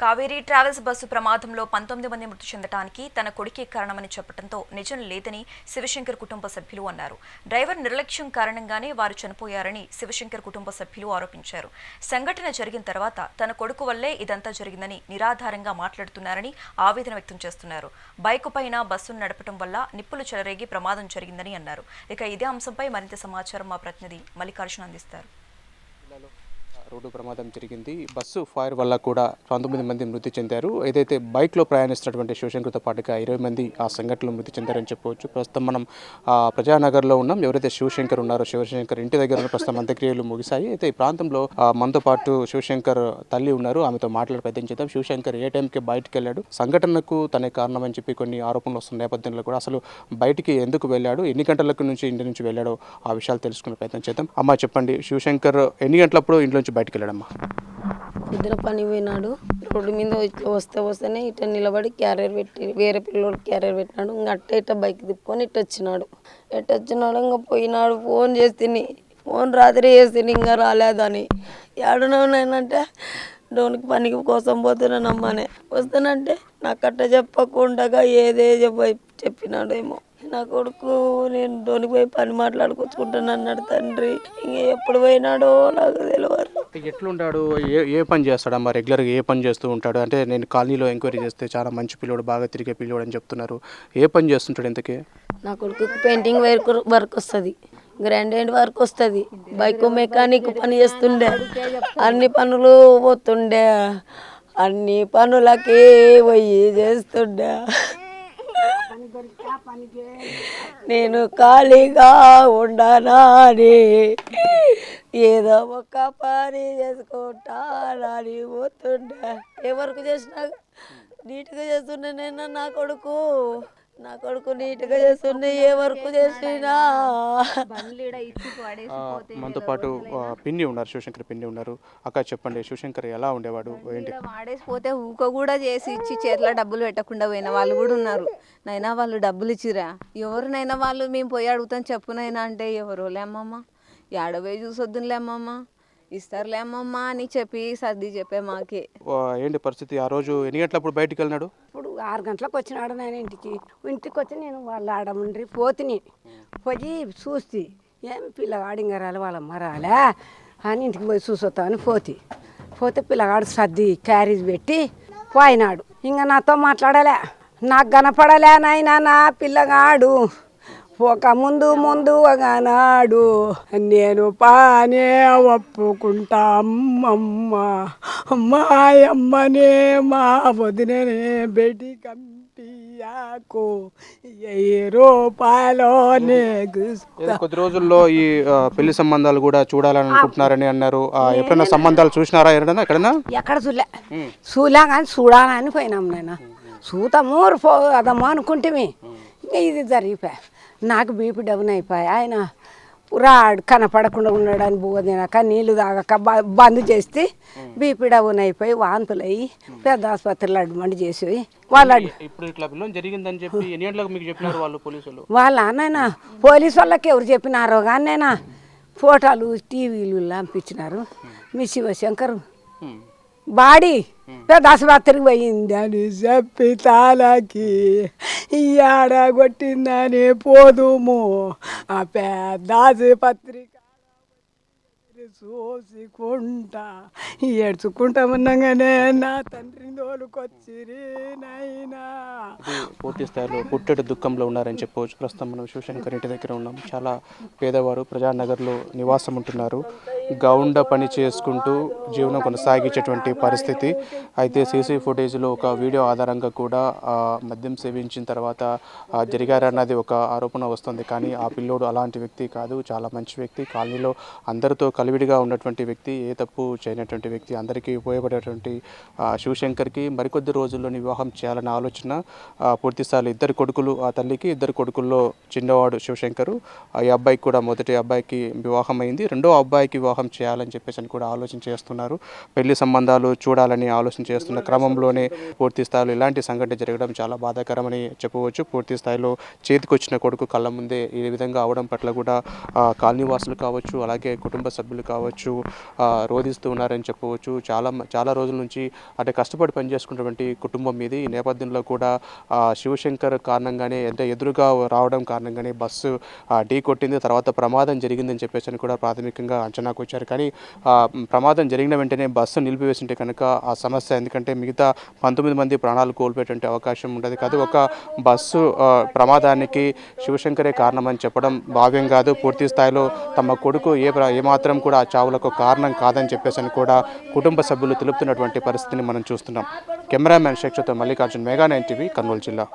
Kaveri travels bus ప్రమాదంలో పంతొమ్మిది మంది మృతి చెందటానికి తన కొడుకే కారణమని చెప్పడంతో నిజం లేదని శివశంకర్ కుటుంబ సభ్యులు అన్నారు. డ్రైవర్ నిర్లక్ష్యం కారణంగానే వారు చనిపోయారని శివశంకర్ కుటుంబ సభ్యులు ఆరోపించారు. సంఘటన జరిగిన తర్వాత తన కొడుకు వల్లే ఇదంతా జరిగిందని నిరాధారంగా మాట్లాడుతున్నారని ఆవేదన వ్యక్తం చేస్తున్నారు. బైకు పైన బస్సును నడపడం వల్ల నిప్పులు చెలరేగి ప్రమాదం జరిగిందని అన్నారు. ఇక ఇదే అంశంపై మరింత సమాచారం మా ప్రతినిధి మల్లికార్జున అందిస్తారు. రోడ్డు ప్రమాదం జరిగింది. బస్సు ఫైర్ వల్ల కూడా పంతొమ్మిది మంది మృతి చెందారు. ఏదైతే బైక్లో ప్రయాణిస్తున్నటువంటి శివశంకర్తో పాటుగా ఇరవై మంది ఆ సంఘటనలో మృతి చెందారని చెప్పవచ్చు. ప్రస్తుతం మనం ప్రజానగర్లో ఉన్నాం. ఎవరైతే శివశంకర్ ఉన్నారో శివశంకర్ ఇంటి దగ్గర ఉన్న ప్రస్తుతం అంత్యక్రియలు ముగిశాయి. అయితే ఈ ప్రాంతంలో మనతో పాటు శివశంకర్ తల్లి ఉన్నారు. ఆమెతో మాట్లాడే ప్రయత్నం చేద్దాం. శివశంకర్ ఏ టైంకి బయటకు వెళ్ళాడు సంఘటనకు తనే కారణమని చెప్పి కొన్ని ఆరోపణలు వస్తున్న నేపథ్యంలో కూడా అసలు బయటికి ఎందుకు వెళ్ళాడు? ఎన్ని గంటలకు నుంచి ఇంటి నుంచి వెళ్ళాడో ఆ విషయాలు తెలుసుకునే ప్రయత్నం చేద్దాం. అమ్మ చెప్పండి. శివశంకర్ ఎన్ని గంటలప్పుడు ఇంట్లో నుంచి బయటకు వెళ్ళాడమ్మా ఇద్దరు పని పోయినాడు. రోడ్డు మీద ఇట్లా వస్తే వస్తేనే ఇట్లా నిలబడి క్యారియర్ పెట్టి వేరే పిల్లోడు క్యారియర్ పెట్టినాడు. ఇంకా అట్ట ఇట్ట బైక్ తిప్పుకొని ఇట్ట వచ్చినాడు. ఎట్ట వచ్చినాడు? ఇంకా పోయినాడు. ఫోన్ చేస్తేని ఫోన్ రాత్రి చేస్తేని ఇంకా రాలేదని ఏడున్నానంటే డోన్కి పనికి కోసం పోతున్నానమ్మనే. వస్తానంటే నాకు అట్ట చెప్పకుండా ఏదే చెప్ప చెప్పినాడేమో. నా కొడుకు నేను డోనికి పోయి పని మాట్లాడుకొచ్చుకుంటాను అన్నాడు తండ్రి. ఇంక ఎప్పుడు పోయినాడో నాకు తెలియదు ఎట్లుంటాడు? ఏ ఏ పని చేస్తాడమ్మా రెగ్యులర్గా ఏ పని చేస్తూ ఉంటాడు? అంటే నేను కాలనీలో ఎంక్వైరీ చేస్తే చాలా మంచి పిల్లోడు బాగా తిరిగే పిల్లోడు అని చెప్తున్నారు. ఏ పని చేస్తుంటాడు ఇంతకీ? నా కొడుకు పెయింటింగ్ వర్క్ వర్క్ వస్తుంది. గ్రాండ్ హ్యాండ్ వర్క్ వస్తుంది. బైక్ మెకానిక్ పని చేస్తుండే. అన్ని పనులు పోతుండే. అన్ని పనులకి పోయి చేస్తుండే. నేను ఖాళీగా ఉండనాని ఏదో ఒక పని చేసుకుంటానని పోతుండే ఏ వర్క్ చేసినా నీట్గా చేస్తుండే నేను నా కొడుకు. నా కొడుకు నీట్గా చేస్తుండే ఏ వర్క్ చేసినా. మనతో పాటు పిన్ని ఉన్నారు శివశంకర్ పిన్ని ఉన్నారు. అక్క చెప్పండి శివశంకర్ ఎలా ఉండేవాడు? ఏంటి? ఇలా వాడేసిపోతే ఊక కూడా చేసి ఇచ్చి చేతిలో డబ్బులు పెట్టకుండా పోయిన వాళ్ళు కూడా ఉన్నారు. నైనా వాళ్ళు డబ్బులు ఇచ్చిరా? ఎవరినైనా వాళ్ళు మేము పోయి అడుగుతాం చెప్పునైనా అంటే ఎవరోలే అమ్మమ్మ. ఏడపోయి చూసొద్దులే అమ్మమ్మ. ఇస్తారులే అమ్మమ్మ అని చెప్పి సర్ది చెప్పే మాకే. ఏంటి పరిస్థితి? ఆ రోజు ఎన్ని గంటలప్పుడు బయటికి వెళ్ళినాడు? ఆరు గంటలకు వచ్చినాడు నేను ఇంటికి. ఇంటికి వచ్చి నేను వాళ్ళ ఆడముండ్రి పోతిని. పోయి చూసి ఏం పిల్లగాడు ఇంకా రాలే వాళ్ళమ్మ రాలే అని ఇంటికి పోయి చూసొస్తామని పోతి. పోతే పిల్లగాడు సర్ది క్యారేజ్ పెట్టి పోయినాడు. ఇంకా నాతో మాట్లాడలే. నాకు కనపడలే నాయనా నా పిల్లగాడు. ఒక ముందు ముందు ఒకనాడు నేను పానే ఒప్పుకుంటా అమ్మమ్మ అమ్మాయమ్మనే మా వదిననే బెడి కంపియాకు ఏ రూపాయలోనే కొద్ది రోజుల్లో ఈ పెళ్ళి సంబంధాలు కూడా చూడాలని అనుకుంటున్నారని అన్నారు. ఆ, ఎప్పుడైనా సంబంధాలు చూసినారా ఎక్కడైనా ఎక్కడైనా? ఎక్కడ చూలే చూలే కానీ చూడాలని పోయినాం నేను. చూతాము పోదాము అనుకుంటేమి ఇంకా ఇది జరిగిపోయా. నాకు బీపీ డౌన్ అయిపోయా. ఆయన రాడు కనపడకుండా ఉండడానికి పోదినాక నీళ్ళు తాగక బంద్ చేస్తే బీపీ డౌన్ అయిపోయి వాంతులు అయ్యి పెద్ద ఆసుపత్రిలో అడ్మిట్ చేసి వాళ్ళు అడ్- ఇప్పుడు ఇట్లా పిల్లలు జరిగిందని చెప్పి ఎన్ని గంటలకు మీకు చెప్పినారు వాళ్ళు పోలీసులు? వాళ్ళ నాయన పోలీసు వాళ్ళకి ఎవరు చెప్పినారో కానీ ఫోటోలు టీవీలు పంపించినారు మీ శివశంకర్. బాడీ ఆసుపత్రికి పోయింది అని చెప్పి తాలకి ఈడ కొట్టిందని పోదుము. ఆ పెద్ద ఆసుపత్రికి చూసుకుంటా. ఏడ్చుకుంటా ఉన్నాగానే నా తండ్రి తోలుకొచ్చిరి ఇది పూర్తి స్థాయిలో పుట్టెడు దుఃఖంలో ఉన్నారని చెప్పవచ్చు. ప్రస్తుతం మనం శివశంకర్ ఇంటి దగ్గర ఉన్నాం. చాలా పేదవారు ప్రజానగర్లో నివాసం ఉంటున్నారు గౌండ పని చేసుకుంటూ జీవనం కొనసాగించేటువంటి పరిస్థితి. అయితే సీసీ ఫుటేజ్లో ఒక వీడియో ఆధారంగా కూడా మద్యం సేవించిన తర్వాత జరిగారన్నది ఒక ఆరోపణ వస్తుంది. కానీ ఆ పిల్లోడు అలాంటి వ్యక్తి కాదు. చాలా మంచి వ్యక్తి. కాలనీలో అందరితో కలివిడిగా ఉన్నటువంటి వ్యక్తి ఏ తప్పు చేయనటువంటి వ్యక్తి అందరికీ ఉపయోగపడేటువంటి శివశంకర్కి మరికొద్ది రోజుల్లో వివాహం చేయాలన్న ఆలోచన పూర్తిస్థాయిలో ఇద్దరు కొడుకులు ఆ తల్లికి ఇద్దరు కొడుకుల్లో చిన్నవాడు శివశంకరు. ఈ అబ్బాయికి కూడా మొదటి అబ్బాయికి వివాహం అయింది రెండో అబ్బాయికి వివాహం వివాహం చేయాలని చెప్పేసి అని కూడా ఆలోచన చేస్తున్నారు. పెళ్ళి సంబంధాలు చూడాలని ఆలోచన చేస్తున్న క్రమంలోనే పూర్తి స్థాయిలో ఇలాంటి సంఘటన జరగడం చాలా బాధాకరమని చెప్పవచ్చు పూర్తి స్థాయిలో చేతికొచ్చిన కొడుకు కళ్ళ ముందే ఈ విధంగా అవడం పట్ల కూడా కాలనీవాసులు కావచ్చు అలాగే కుటుంబ సభ్యులు కావచ్చు రోధిస్తూ ఉన్నారని చెప్పవచ్చు చాలా చాలా రోజుల నుంచి అంటే కష్టపడి పనిచేసుకున్నటువంటి కుటుంబం ఇది ఈ నేపథ్యంలో కూడా శివశంకర్ కారణంగానే అంటే ఎదురుగా రావడం కారణంగానే బస్సు ఢీ కొట్టింది. తర్వాత ప్రమాదం జరిగిందని చెప్పేసి అని కూడా ప్రాథమికంగా అంచనాకు వచ్చారు. కానీ ప్రమాదం జరిగిన వెంటనే బస్సు నిలిపివేసింటే కనుక ఆ సమస్య. ఎందుకంటే మిగతా పంతొమ్మిది మంది ప్రాణాలు కోల్పోయేటువంటి అవకాశం ఉండదు. కాదు ఒక బస్సు ప్రమాదానికి శివశంకరే కారణమని చెప్పడం భావ్యం కాదు. పూర్తి స్థాయిలో తమ కొడుకు ఏ ప్ర- ఏమాత్రం కూడా ఆ చావులకు కారణం కాదని చెప్పేసి అని కూడా కుటుంబ సభ్యులు తెలుపుతున్నటువంటి పరిస్థితిని మనం చూస్తున్నాం. Cameraman శేక్షతో Mallikarjun Mega nine TV Kurnool జిల్లా.